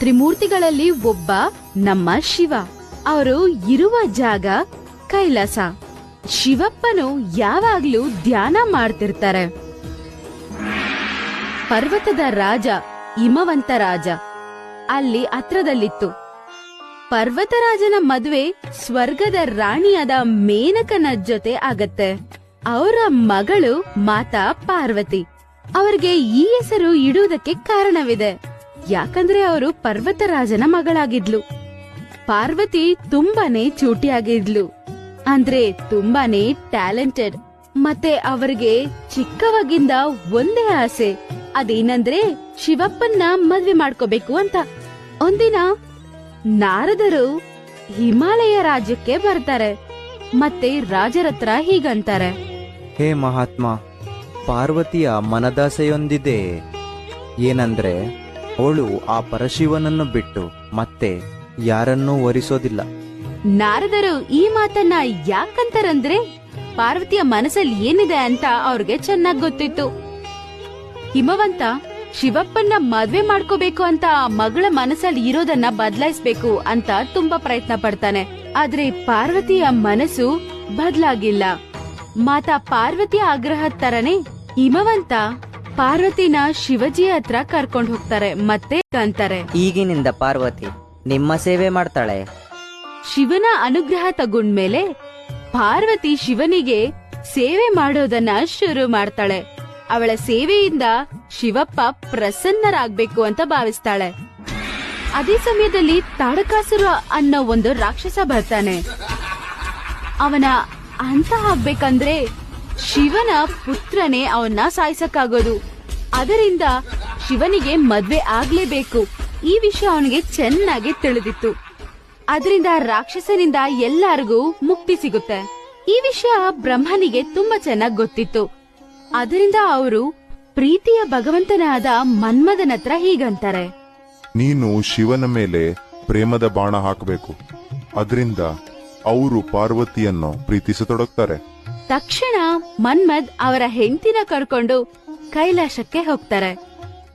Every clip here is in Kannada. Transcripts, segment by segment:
ತ್ರಿಮೂರ್ತಿಗಳಲ್ಲಿ ಒಬ್ಬ ನಮ್ಮ ಶಿವ. ಅವರು ಇರುವ ಜಾಗ ಕೈಲಾಸ. ಶಿವಪ್ಪನು ಯಾವಾಗ್ಲೂ ಧ್ಯಾನ ಮಾಡ್ತಿರ್ತಾರೆ. ಪರ್ವತದ ರಾಜ ಹಿಮವಂತ ರಾಜ. ಅಲ್ಲಿ ಹತ್ರದಲ್ಲಿತ್ತು. ಪರ್ವತರಾಜನ ಮದುವೆ ಸ್ವರ್ಗದ ರಾಣಿಯಾದ ಮೇನಕನ ಜೊತೆ ಆಗತ್ತೆ. ಅವರ ಮಗಳು ಮಾತಾ ಪಾರ್ವತಿ. ಅವರಿಗೆ ಈ ಹೆಸರು ಇಡುವುದಕ್ಕೆ ಕಾರಣವಿದೆ. ಯಾಕಂದ್ರೆ ಅವರು ಪರ್ವತರಾಜನ ಮಗಳಾಗಿದ್ಲು. ಪಾರ್ವತಿ ತುಂಬಾನೇ ಚೂಟಿಯಾಗಿದ್ಲು. ಅಂದ್ರೆ ತುಂಬಾನೇ ಟ್ಯಾಲೆಂಟೆಡ್. ಮತ್ತೆ ಅವರಿಗೆ ಚಿಕ್ಕವಾಗಿಂದ ಒಂದೇ ಆಸೆ. ಅದೇನಂದ್ರೆ ಶಿವಪ್ಪನ್ನ ಮದ್ವೆ ಮಾಡ್ಕೋಬೇಕು ಅಂತ. ಒಂದಿನ ನಾರದರು ಹಿಮಾಲಯ ರಾಜ್ಯಕ್ಕೆ ಬರ್ತಾರೆ. ಮತ್ತೆ ರಾಜರತ್ರ ಹೀಗಂತಾರೆ. ಹೇ ಮಹಾತ್ಮ, ಪಾರ್ವತಿಯ ಮನದಾಸೆಯೊಂದಿದೆ. ಏನಂದ್ರೆ ಅವಳು ಆ ಪರಶಿವನನ್ನು ಬಿಟ್ಟು ಮತ್ತೆ ಯಾರನ್ನೂ ವರಿಸೋದಿಲ್ಲ. ನಾರದರು ಈ ಮಾತನ್ನ ಯಾಕಂತಾರಂದ್ರೆ ಪಾರ್ವತಿಯ ಮನಸ್ಸಲ್ಲಿ ಏನಿದೆ ಅಂತ ಅವ್ರಿಗೆ ಚೆನ್ನಾಗ್ ಗೊತ್ತಿತ್ತು. ಹಿಮವಂತ ಶಿವಪ್ಪನ್ನ ಮದ್ವೆ ಮಾಡ್ಕೋಬೇಕು ಅಂತ ಮಗಳ ಮನಸ್ಸಲ್ಲಿ ಇರೋದನ್ನ ಬದಲಾಯಿಸ್ಬೇಕು ಅಂತ ತುಂಬಾ ಪ್ರಯತ್ನ ಪಡ್ತಾನೆ. ಆದ್ರೆ ಪಾರ್ವತಿಯ ಮನಸ್ಸು ಬದಲಾಗಿಲ್ಲ. ಮಾತಾ ಪಾರ್ವತಿಯ ಆಗ್ರಹ ತರನೇ ಹಿಮವಂತ ಪಾರ್ವತಿನ ಶಿವಜಿ ಹತ್ರ ಕರ್ಕೊಂಡು ಹೋಗ್ತಾರೆ ಮತ್ತೆ ಕಾಣ್ತಾರೆ ಈಗಿನಿಂದ ಪಾರ್ವತಿ ನಿಮ್ಮ ಸೇವೆ ಮಾಡ್ತಾಳೆ. ಶಿವನ ಅನುಗ್ರಹ ತಗೊಂಡ್ಮೇಲೆ ಪಾರ್ವತಿ ಶಿವನಿಗೆ ಸೇವೆ ಮಾಡೋದನ್ನ ಶುರು ಮಾಡ್ತಾಳೆ. ಅವಳ ಸೇವೆಯಿಂದ ಶಿವಪ್ಪ ಪ್ರಸನ್ನರಾಗ್ಬೇಕು ಅಂತ ಭಾವಿಸ್ತಾಳೆ. ಅದೇ ಸಮಯದಲ್ಲಿ ತಾಡಕಾಸುರ ಅನ್ನೋ ಒಂದು ರಾಕ್ಷಸ ಬರ್ತಾನೆ. ಅವನ ಅಂತ ಆಗ್ಬೇಕಂದ್ರೆ ಶಿವನ ಪುತ್ರನೇ ಅವನ್ನ ಸಾಯಿಸಕ್ಕಾಗೋದು. ಅದರಿಂದ ಶಿವನಿಗೆ ಮದ್ವೆ ಆಗ್ಲೇಬೇಕು. ಈ ವಿಷಯ ಅವನಿಗೆ ಚೆನ್ನಾಗಿ ತಿಳಿದಿತ್ತು. ಅದರಿಂದ ರಾಕ್ಷಸನಿಂದ ಎಲ್ಲರಿಗೂ ಮುಕ್ತಿ ಸಿಗುತ್ತೆ. ಈ ವಿಷಯ ಬ್ರಹ್ಮನಿಗೆ ತುಂಬಾ ಚೆನ್ನಾಗಿ ಗೊತ್ತಿತ್ತು. ಅದರಿಂದ ಅವರು ಪ್ರೀತಿಯ ಭಗವಂತನಾದ ಮನ್ಮದನ ಹತ್ರ ಹೀಗಂತಾರೆ. ನೀನು ಶಿವನ ಮೇಲೆ ಪ್ರೇಮದ ಬಾಣ ಹಾಕಬೇಕು. ಅದರಿಂದ ಅವರು ಪಾರ್ವತಿಯನ್ನು ಪ್ರೀತಿಸತೊಡಗ್ತಾರೆ. ತಕ್ಷಣ ಮನ್ಮದ್ ಅವರ ಹೆಂಡತಿನ ಕರ್ಕೊಂಡು ಕೈಲಾಸಕ್ಕೆ ಹೋಗ್ತಾರೆ.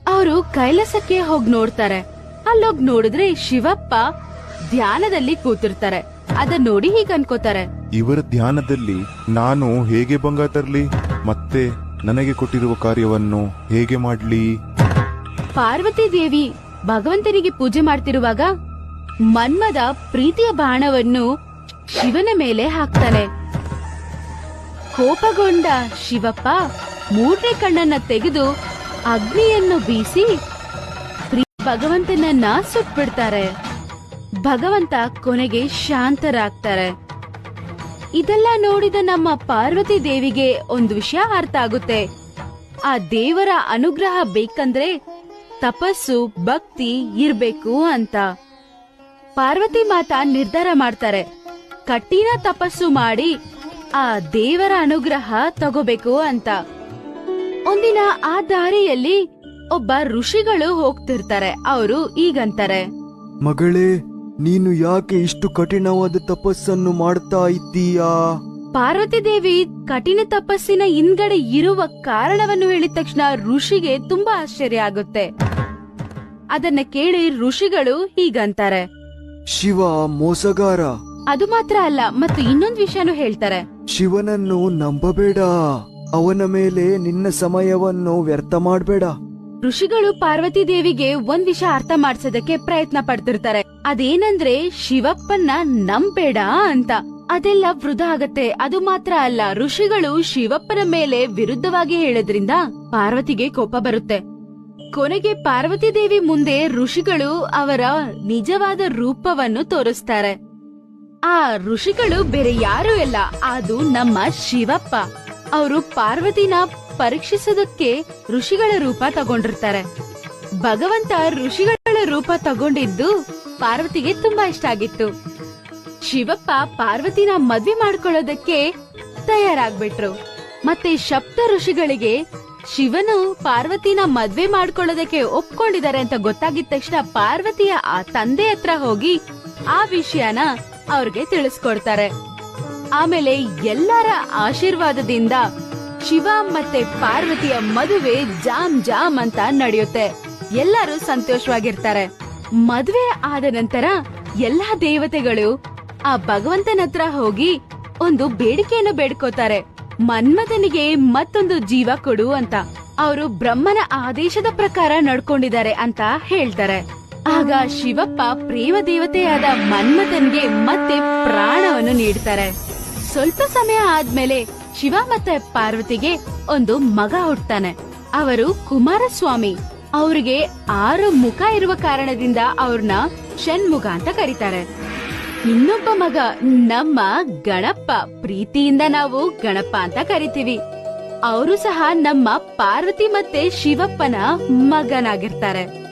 ಅವರು ಕೈಲಾಸಕ್ಕೆ ಹೋಗ್ ನೋಡ್ತಾರೆ. ಅಲ್ಲೋಗ್ ನೋಡಿದ್ರೆ ಶಿವಪ್ಪ ಧ್ಯಾನದಲ್ಲಿ ಕೂತಿರ್ತಾರೆ. ಅದನ್ನ ನೋಡಿ ಹೀಗ ಅನ್ಕೋತಾರೆ. ಇವರ ಧ್ಯಾನದಲ್ಲಿ ನಾನು ಹೇಗೆ ಭಂಗ ತರ್ಲಿ? ಮತ್ತೆ ನನಗೆ ಕೊಟ್ಟಿರುವ ಕಾರ್ಯವನ್ನು ಹೇಗೆ ಮಾಡ್ಲಿ? ಪಾರ್ವತಿ ದೇವಿ ಭಗವಂತನಿಗೆ ಪೂಜೆ ಮಾಡ್ತಿರುವಾಗ ಮನ್ಮದ ಪ್ರೀತಿಯ ಬಾಣವನ್ನು ಶಿವನ ಮೇಲೆ ಹಾಕ್ತಾನೆ. ಕೋಪಗೊಂಡ ಶಿವಪ್ಪ ಮೂರನೇ ಕಣ್ಣನ್ನ ತೆಗೆದು ಅಗ್ನಿಯನ್ನು ಬೀಸಿ ಭಗವಂತನನ್ನ ಸುಟ್ಬಿಡ್ತಾರೆ ಭಗವಂತ ಕೊನೆಗೆ ಶಾಂತರಾಗ್ತಾರೆ. ಇದೆಲ್ಲ ನೋಡಿದ ನಮ್ಮ ಪಾರ್ವತಿ ದೇವಿಗೆ ಒಂದು ವಿಷಯ ಅರ್ಥ ಆಗುತ್ತೆ. ಆ ದೇವರ ಅನುಗ್ರಹ ಬೇಕಂದ್ರೆ ತಪಸ್ಸು, ಭಕ್ತಿ ಇರ್ಬೇಕು ಅಂತ. ಪಾರ್ವತಿ ಮಾತಾ ನಿರ್ಧಾರ ಮಾಡ್ತಾರೆ. ಕಠಿಣ ತಪಸ್ಸು ಮಾಡಿ ಆ ದೇವರ ಅನುಗ್ರಹ ತಗೋಬೇಕು ಅಂತ. ಒಂದಿನ ಆ ದಾರಿಯಲ್ಲಿ ಒಬ್ಬ ಋಷಿಗಳು ಹೋಗ್ತಿರ್ತಾರೆ. ಅವರು ಈಗಂತಾರೆ. ಮಗಳೇ ನೀನು ಯಾಕೆ ಇಷ್ಟು ಕಠಿಣವಾದ ತಪಸ್ಸನ್ನು ಮಾಡ್ತಾ ಇದ್ದೀಯಾ? ಪಾರ್ವತಿ ದೇವಿ ಕಠಿಣ ತಪಸ್ಸಿನ ಹಿಂದ್ಗಡೆ ಇರುವ ಕಾರಣವನ್ನು ಹೇಳಿದ ತಕ್ಷಣ ಋಷಿಗೆ ತುಂಬಾ ಆಶ್ಚರ್ಯ ಆಗುತ್ತೆ. ಅದನ್ನ ಕೇಳಿ ಋಷಿಗಳು ಹೀಗಂತಾರೆ. ಶಿವ ಮೋಸಗಾರ. ಅದು ಮಾತ್ರ ಅಲ್ಲ ಮತ್ತು ಇನ್ನೊಂದು ವಿಷಯನೂ ಹೇಳ್ತಾರೆ. ಶಿವನನ್ನು ನಂಬಬೇಡ. ಅವನ ಮೇಲೆ ನಿನ್ನ ಸಮಯವನ್ನು ವ್ಯರ್ಥ ಮಾಡಬೇಡ. ಋಷಿಗಳು ಪಾರ್ವತಿ ದೇವಿಗೆ ಒಂದ್ ವಿಷಯ ಅರ್ಥ ಮಾಡ್ಸೋದಕ್ಕೆ ಪ್ರಯತ್ನ ಪಡ್ತಿರ್ತಾರೆ. ಅದೇನಂದ್ರೆ ಶಿವಪ್ಪನ್ನ ನಂಬೇಡ ಅಂತ. ಅದೆಲ್ಲ ವೃಧ ಆಗತ್ತೆ. ಅದು ಮಾತ್ರ ಅಲ್ಲ, ಋಷಿಗಳು ಶಿವಪ್ಪನ ಮೇಲೆ ವಿರುದ್ಧವಾಗಿ ಹೇಳೋದ್ರಿಂದ ಪಾರ್ವತಿಗೆ ಕೋಪ ಬರುತ್ತೆ. ಕೊನೆಗೆ ಪಾರ್ವತಿ ದೇವಿ ಮುಂದೆ ಋಷಿಗಳು ಅವರ ನಿಜವಾದ ರೂಪವನ್ನು ತೋರಿಸ್ತಾರೆ. ಆ ಋಷಿಗಳು ಬೇರೆ ಯಾರೂ ಇಲ್ಲ, ಅದು ನಮ್ಮ ಶಿವಪ್ಪ. ಅವರು ಪಾರ್ವತಿನ ಪರೀಕ್ಷಿಸೋದಕ್ಕೆ ಋಷಿಗಳ ರೂಪ ತಗೊಂಡಿರ್ತಾರೆ. ಭಗವಂತ ಋಷಿಗಳ ರೂಪ ತಗೊಂಡಿದ್ದು ಪಾರ್ವತಿಗೆ ತುಂಬಾ ಇಷ್ಟ ಆಗಿತ್ತು. ಶಿವಪ್ಪ ಪಾರ್ವತಿನ ಮದ್ವೆ ಮಾಡ್ಕೊಳ್ಳೋದಕ್ಕೆ ತಯಾರಾಗ್ಬಿಟ್ರು. ಮತ್ತೆ ಸಪ್ತ ಋಷಿಗಳಿಗೆ ಶಿವನು ಪಾರ್ವತಿನ ಮದ್ವೆ ಮಾಡ್ಕೊಳ್ಳೋದಕ್ಕೆ ಒಪ್ಕೊಂಡಿದ್ದಾರೆ ಅಂತ ಗೊತ್ತಾಗಿದ ತಕ್ಷಣ ಪಾರ್ವತಿಯ ಆ ತಂದೆ ಹತ್ರ ಹೋಗಿ ಆ ವಿಷಯನ ಅವ್ರಿಗೆ ತಿಳಿಸ್ಕೊಡ್ತಾರೆ. ಆಮೇಲೆ ಎಲ್ಲರ ಆಶೀರ್ವಾದದಿಂದ ಶಿವ ಮತ್ತೆ ಪಾರ್ವತಿಯ ಮದುವೆ ಜಾಮ್ ಜಾಮ್ ಅಂತ ನಡೆಯುತ್ತೆ. ಎಲ್ಲರೂ ಸಂತೋಷವಾಗಿರ್ತಾರೆ. ಮದುವೆ ಆದ ನಂತರ ಎಲ್ಲಾ ದೇವತೆಗಳು ಆ ಭಗವಂತನ ಹತ್ರ ಹೋಗಿ ಒಂದು ಬೇಡಿಕೆಯನ್ನು ಬೇಡ್ಕೋತಾರೆ. ಮನ್ಮಥನಿಗೆ ಮತ್ತೊಂದು ಜೀವ ಕೊಡು ಅಂತ. ಅವರು ಬ್ರಹ್ಮನ ಆದೇಶದ ಪ್ರಕಾರ ನಡ್ಕೊಂಡಿದ್ದಾರೆ ಅಂತ ಹೇಳ್ತಾರೆ. ಆಗ ಶಿವಪ್ಪ ಪ್ರೇಮ ದೇವತೆಯಾದ ಮನ್ಮಥನ್ಗೆ ಮತ್ತೆ ಪ್ರಾಣವನ್ನು ನೀಡ್ತಾರೆ. ಸ್ವಲ್ಪ ಸಮಯ ಆದ್ಮೇಲೆ ಶಿವ ಮತ್ತೆ ಪಾರ್ವತಿಗೆ ಒಂದು ಮಗ ಹುಟ್ತಾನೆ. ಅವರು ಕುಮಾರಸ್ವಾಮಿ. ಅವರಿಗೆ ಆರು ಮುಖ ಇರುವ ಕಾರಣದಿಂದ ಅವ್ರನ್ನ ಷಣ್ಮುಖ ಅಂತ ಕರೀತಾರೆ. ಇನ್ನೊಬ್ಬ ಮಗ ನಮ್ಮ ಗಣಪ ಪ್ರೀತಿಯಿಂದ ನಾವು ಗಣಪ ಅಂತ ಕರಿತೀವಿ. ಅವರು ಸಹ ನಮ್ಮ ಪಾರ್ವತಿ ಮತ್ತೆ ಶಿವಪ್ಪನ ಮಗನಾಗಿರ್ತಾರೆ.